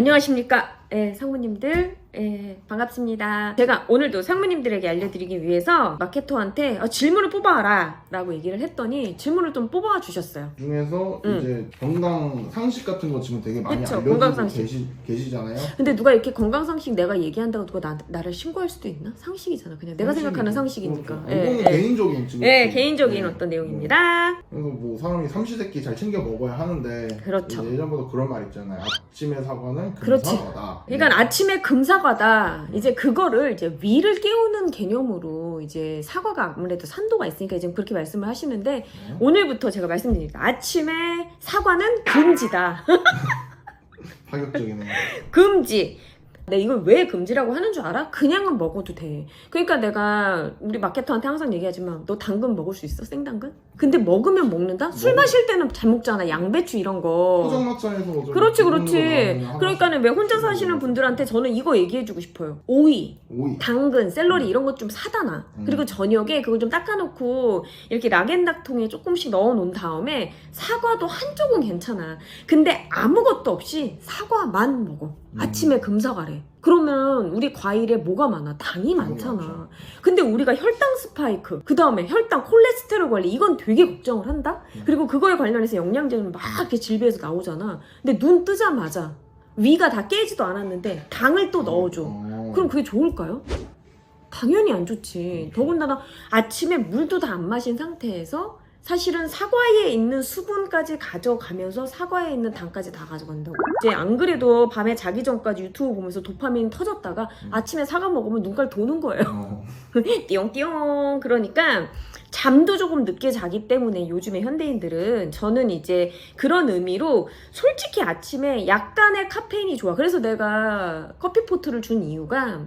안녕하십니까. 예, 상무님들. 예, 반갑습니다. 제가 오늘도 상무님들에게 알려드리기 위해서 마케터한테 어, 질문을 뽑아라 라고 얘기를 했더니 질문을 좀 뽑아 주셨어요. 중에서 음. 이제 건강 상식 같은 거 지금 되게 많이 그쵸, 알려주고 건강 상식. 계시, 계시잖아요. 근데 누가 이렇게 건강상식 내가 얘기한다고 누가 나, 나를 신고할 수도 있나? 상식이잖아. 그냥 내가 생각하는 상식이니까. 그렇죠. 예, 이거는 예. 개인적인 지금 예, 그- 개인적인 네. 어떤 내용입니다. 그래서 뭐 사람이 삼시세끼 잘 챙겨 먹어야 하는데 그렇죠. 이제 예전부터 그런 말 있잖아요. 아침에 사과는 그렇지. 금사과다. 그러니까 아침에 금사 과다. 이제 그거를 이제 위를 깨우는 개념으로 이제 사과가 아무래도 산도가 있으니까 지금 그렇게 말씀을 하시는데 네. 오늘부터 제가 말씀드립니다. 아침에 사과는 금지다. 파격적이네요. 금지. 내 이걸 왜 금지라고 하는 줄 알아? 그냥은 먹어도 돼. 그러니까 내가 우리 마케터한테 항상 얘기하지만 너 당근 먹을 수 있어? 생당근? 근데 먹으면 먹는다? 술 먹어. 마실 때는 잘 먹잖아. 양배추 이런 거. 포장마차에서. 그렇지 그렇지. 그러니까는 왜 혼자 하나씩 사시는. 분들한테 저는 이거 얘기해주고 싶어요. 오이, 오이. 당근, 샐러리 이런 것 좀 사다 놔. 음. 그리고 저녁에 그걸 좀 닦아놓고 이렇게 락앤닥통에 조금씩 넣어놓은 다음에 사과도 한쪽은 괜찮아. 근데 아무것도 없이 사과만 먹어. 음. 아침에 금사과래. 그러면 우리 과일에 뭐가 많아? 당이 많잖아. 많죠. 근데 우리가 혈당 스파이크, 그 다음에 혈당, 콜레스테롤 관리, 이건 되게 걱정을 한다? 음. 그리고 그거에 관련해서 영양제는 막 이렇게 질비해서 나오잖아. 근데 눈 뜨자마자 위가 다 깨지도 않았는데 당을 또 넣어줘. 어. 그럼 그게 좋을까요? 당연히 안 좋지. 더군다나 아침에 물도 다 안 마신 상태에서 사실은 사과에 있는 수분까지 가져가면서 사과에 있는 당까지 다 가져간다고. 이제 안 그래도 밤에 자기 전까지 유튜브 보면서 도파민 터졌다가 음. 아침에 사과 먹으면 눈깔 도는 거예요. 어. 띠용띠용. 그러니까 잠도 조금 늦게 자기 때문에 요즘에 현대인들은 저는 이제 그런 의미로 솔직히 아침에 약간의 카페인이 좋아. 그래서 내가 커피포트를 준 이유가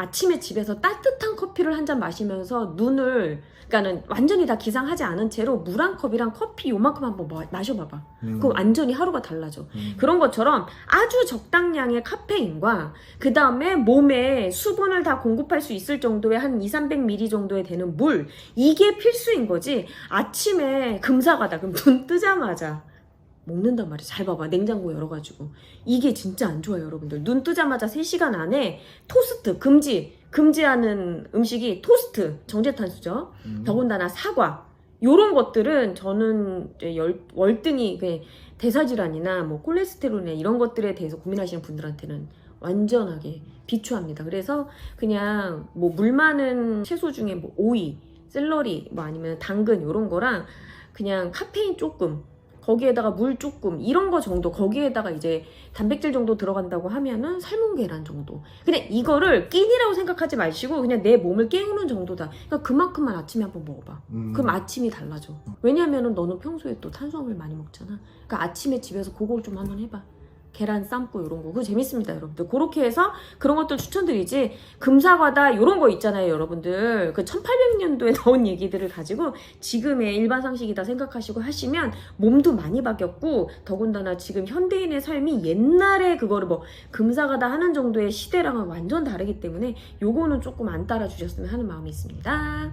아침에 집에서 따뜻한 커피를 한 잔 마시면서 눈을 그러니까는 완전히 다 기상하지 않은 채로 물 한 컵이랑 커피 요만큼 한번 마- 마셔봐봐. 음. 그럼 완전히 하루가 달라져. 음. 그런 것처럼 아주 적당량의 카페인과 그 다음에 몸에 수분을 다 공급할 수 있을 정도의 한 2, 300ml 정도에 되는 물 이게 필수인 거지 아침에 금사과다 그럼 눈 뜨자마자 먹는단 말이야 잘 봐봐. 냉장고 열어가지고. 이게 진짜 안 좋아요 여러분들. 눈 뜨자마자 3시간 안에 토스트 금지. 금지하는 음식이 토스트 정제탄수죠. 음. 더군다나 사과. 요런 것들은 저는 열- 월등히 그 대사질환이나 뭐 콜레스테롤이나 이런 것들에 대해서 고민하시는 분들한테는 완전하게 비추합니다. 그래서 그냥 뭐 물 많은 채소 중에 뭐 오이, 샐러리, 뭐 아니면 당근 요런 거랑 그냥 카페인 조금 거기에다가 물 조금 이런 거 정도 거기에다가 이제 단백질 정도 들어간다고 하면은 삶은 계란 정도 그냥 이거를 끼니라고 생각하지 마시고 그냥 내 몸을 깨우는 정도다 그러니까 그만큼만 아침에 한번 먹어봐 음. 그럼 아침이 달라져. 왜냐면은 너는 평소에 또 탄수화물 많이 먹잖아. 그러니까 아침에 집에서 그걸 좀 한번 해봐. 계란 삶고 이런 거. 그거 재밌습니다, 여러분들. 그렇게 해서 그런 것들 추천드리지. 금사과다 이런 거 있잖아요, 여러분들. 그 1800년도에 나온 얘기들을 가지고 지금의 일반 상식이다 생각하시고 하시면 몸도 많이 바뀌었고 더군다나 지금 현대인의 삶이 옛날에 그거를 뭐 금사과다 하는 정도의 시대랑은 완전 다르기 때문에 요거는 조금 안 따라 주셨으면 하는 마음이 있습니다.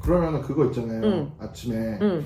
그러면 그거 있잖아요. 응. 아침에 응.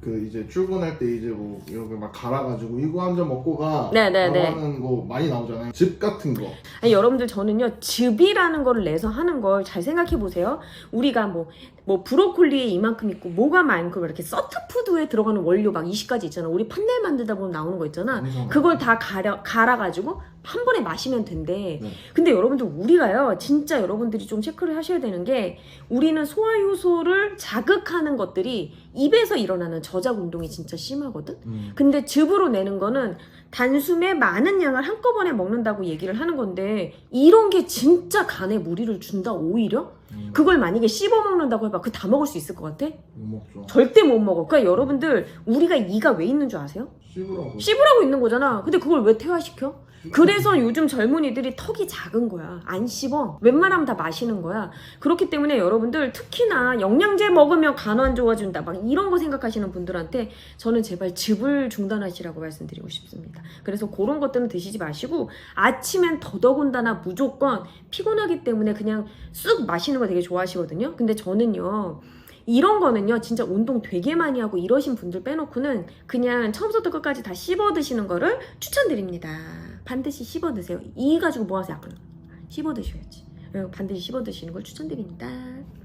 그 이제 출근할 때 이제 뭐 이렇게 막 갈아가지고 이거 한 잔 먹고 가. 네네네. 라고 하는 거 많이 나오잖아요. 즙 같은 거. 아니, 여러분들 저는요 즙이라는 거를 내서 하는 걸 잘 생각해 보세요. 우리가 뭐 뭐 브로콜리에 이만큼 있고 뭐가 많고 이렇게 서트푸드에 들어가는 원료 막 20가지 있잖아. 우리 판넬 만들다 보면 나오는 거 있잖아. 그걸 다 갈아, 갈아가지고 한 번에 마시면 된대. 네. 근데 여러분들 우리가요 진짜 여러분들이 좀 체크를 하셔야 되는 게 우리는 소화 효소를 자극하는 것들이 입에서 일어나는 저작 운동이 진짜 심하거든. 음. 근데 즙으로 내는 거는 단숨에 많은 양을 한꺼번에 먹는다고 얘기를 하는 건데 이런 게 진짜 간에 무리를 준다 오히려 음. 그걸 만약에 씹어 먹는다고 해봐 그 다 먹을 수 있을 것 같아? 못 먹죠. 절대 못 먹어 그러니까 여러분들 우리가 이가 왜 있는 줄 아세요? 씹으라고. 씹으라고 있는 거잖아 근데 그걸 왜 퇴화시켜? 그래서 요즘 젊은이들이 턱이 작은 거야. 안 씹어. 웬만하면 다 마시는 거야. 그렇기 때문에 여러분들 특히나 영양제 먹으면 간안 좋아진다. 막 이런 거 생각하시는 분들한테 저는 제발 즙을 중단하시라고 말씀드리고 싶습니다. 그래서 그런 것들은 드시지 마시고 아침엔 더더군다나 무조건 피곤하기 때문에 그냥 쑥 마시는 거 되게 좋아하시거든요. 근데 저는요. 이런 거는요, 진짜 운동 되게 많이 하고 이러신 분들 빼놓고는 그냥 처음부터 끝까지 다 씹어 드시는 거를 추천드립니다. 반드시 씹어 드세요. 이 가지고 뭐 하세요? 씹어 드셔야지. 반드시 씹어 드시는 걸 추천드립니다.